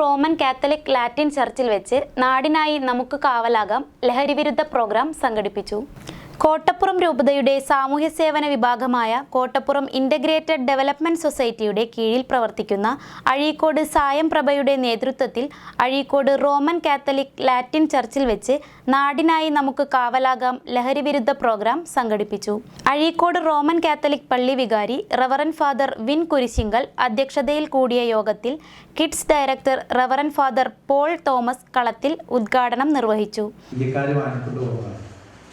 Roman Catholic Latin ചർച്ചിൽ വെച്ച് നാടിനായി നമുക്ക് കാവലാകാം ലഹരിവിരുദ്ധ പ്രോഗ്രാം സംഘടിപ്പിച്ചു. കോട്ടപ്പുറം രൂപതയുടെ സാമൂഹ്യ സേവന വിഭാഗമായ കോട്ടപ്പുറം ഇന്റഗ്രേറ്റഡ് ഡെവലപ്മെന്റ് സൊസൈറ്റിയുടെ കീഴിൽ പ്രവർത്തിക്കുന്ന അഴീക്കോട് സായം പ്രഭയുടെ നേതൃത്വത്തിൽ അഴീക്കോട് റോമൻ കാത്തലിക് ലാറ്റിൻ ചർച്ചിൽ വെച്ച് നാടിനായി നമുക്ക് കാവലാകാം ലഹരിവിരുദ്ധ പ്രോഗ്രാം സംഘടിപ്പിച്ചു. അഴീക്കോട് റോമൻ കാത്തലിക് പള്ളി വികാരി റവറൻ ഫാദർ വിൻ കുരിശിങ്കൽ അധ്യക്ഷതയിൽ കൂടിയ യോഗത്തിൽ kids director reverend father Paul Thomas Kalathil ഉദ്ഘാടനം നിർവഹിച്ചു.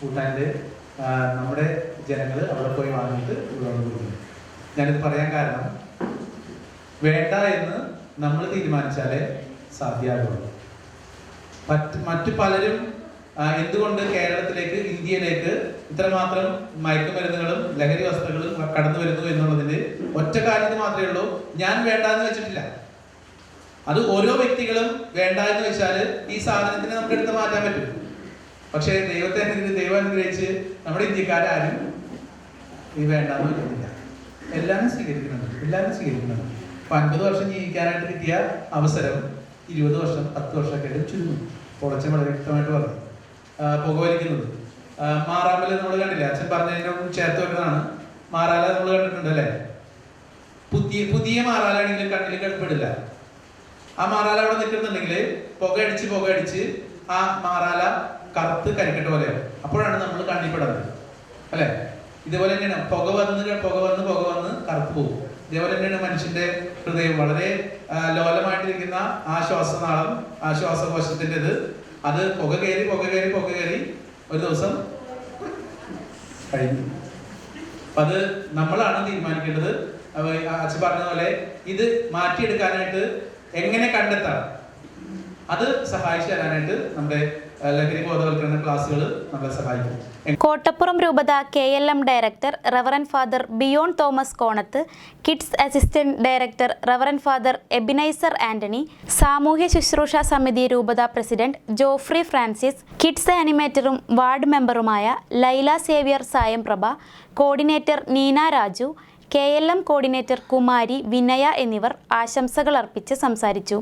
ഭൂട്ടാന്റെ നമ്മുടെ ജനങ്ങൾ അവിടെ പോയി വാങ്ങിയിട്ട് വന്ന് കൊടുക്കുന്നു ഞാനിത് പറയാൻ കാരണം വേണ്ട എന്ന് നമ്മൾ തീരുമാനിച്ചാലേ സാധ്യമാകുള്ളൂ മറ്റ് മറ്റു പലരും എന്തുകൊണ്ട് കേരളത്തിലേക്ക് ഇന്ത്യയിലേക്ക് ഇത്രമാത്രം മയക്കുമരുന്നുകളും ലഹരി വസ്തുക്കളും കടന്നു വരുന്നു എന്നുള്ളതിന്റെ ഒറ്റ കാര്യത്തിന് മാത്രമേ ഉള്ളൂ. ഞാൻ വേണ്ട എന്ന് വെച്ചിട്ടില്ല. അത് ഓരോ വ്യക്തികളും വേണ്ട എന്ന് വെച്ചാൽ ഈ സാധനത്തിന് നമുക്ക് എടുത്ത് മാറ്റാൻ പറ്റും. പക്ഷേ ദൈവത്തെ ദൈവം അനുഗ്രഹിച്ച് നമ്മുടെ ഇന്ത്യക്കാരും നീ വേണ്ടെന്ന് വെക്കുന്നില്ല എല്ലാവരും സ്വീകരിക്കുന്നുണ്ട് എല്ലാവരും സ്വീകരിക്കുന്നുണ്ട്. അപ്പൊ അൻപത് വർഷം ജീവിക്കാനായിട്ട് കിട്ടിയ അവസരം ഇരുപത് വർഷം പത്ത് വർഷമൊക്കെ ആയിട്ട് ചുരുങ്ങും. പൊളച്ചൻ വളരെ വ്യക്തമായിട്ട് പറഞ്ഞു. പുകവലിക്കുന്നത്. ആ, നമ്മൾ കണ്ടില്ല? അച്ഛൻ പറഞ്ഞതിനോട് ചേർത്ത് വെക്കുന്നതാണ്. മാറാല നമ്മൾ കണ്ടിട്ടുണ്ട് അല്ലേ പുതിയ പുതിയ മാറാലാണെങ്കിൽ കണ്ണിൽ കടുപ്പിടില്ല. ആ മാറാല അവിടെ നിൽക്കുന്നുണ്ടെങ്കിൽ പുകയടിച്ച് പുകയടിച്ച് ആ മാറാല കറുത്ത് കരിക്കട്ട പോലെ അപ്പോഴാണ് നമ്മൾ കണ്ണിൽപ്പെടുന്നത് അല്ലെ? ഇതേപോലെ തന്നെയാണ്. പുക വന്ന് പുക വന്ന് പുക വന്ന് കറുത്ത് പോകും. ഇതേപോലെ തന്നെയാണ് മനുഷ്യന്റെ ഹൃദയം. വളരെ ലോലമായിട്ടിരിക്കുന്ന ആ ശ്വാസനാളം ആ ശ്വാസകോശത്തിന്റെത് അത് പുക കയറി പുക കയറി പുക കയറി ഒരു ദിവസം കഴിഞ്ഞു. അത് നമ്മളാണ് തീരുമാനിക്കേണ്ടത്. അച്ഛൻ പറഞ്ഞ പോലെ ഇത് മാറ്റിയെടുക്കാനായിട്ട് എങ്ങനെ കണ്ടെത്താം? അത് സഹായിച്ചു തരാനായിട്ട് നമ്മുടെ സഹായിക്കും. കോട്ടപ്പുറം രൂപത K L M director reverend father Biyon Thomas Konath kids assistant director reverend father Ebenezer Antony സാമൂഹ്യ ശുശ്രൂഷ സമിതി രൂപത പ്രസിഡന്റ് ജോഫ്രി ഫ്രാൻസിസ് കിഡ്സ് ആനിമേറ്ററും ward മെമ്പറുമായ Laila Xavier Sayamprabha coordinator Neena Raju K L M coordinator Kumari Vinaya എന്നിവർ ആശംസകൾ അർപ്പിച്ച് സംസാരിച്ചു.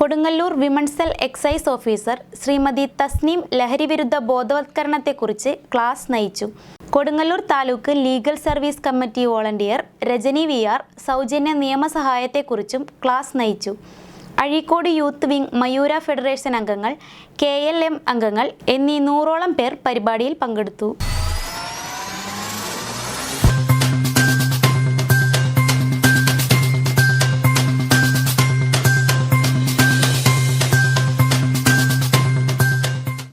Kodungallur women's cell excise officer Shrimati Thasneem ലഹരിവിരുദ്ധ ബോധവത്കരണത്തെക്കുറിച്ച് ക്ലാസ് നയിച്ചു. Kodungallur taluk legal service committee volunteer Rajani V R സൗജന്യ നിയമസഹായത്തെക്കുറിച്ചും ക്ലാസ് നയിച്ചു. Azhikode youth wing Mayura federation അംഗങ്ങൾ കെ അംഗങ്ങൾ എന്നീ നൂറോളം പേർ പരിപാടിയിൽ പങ്കെടുത്തു.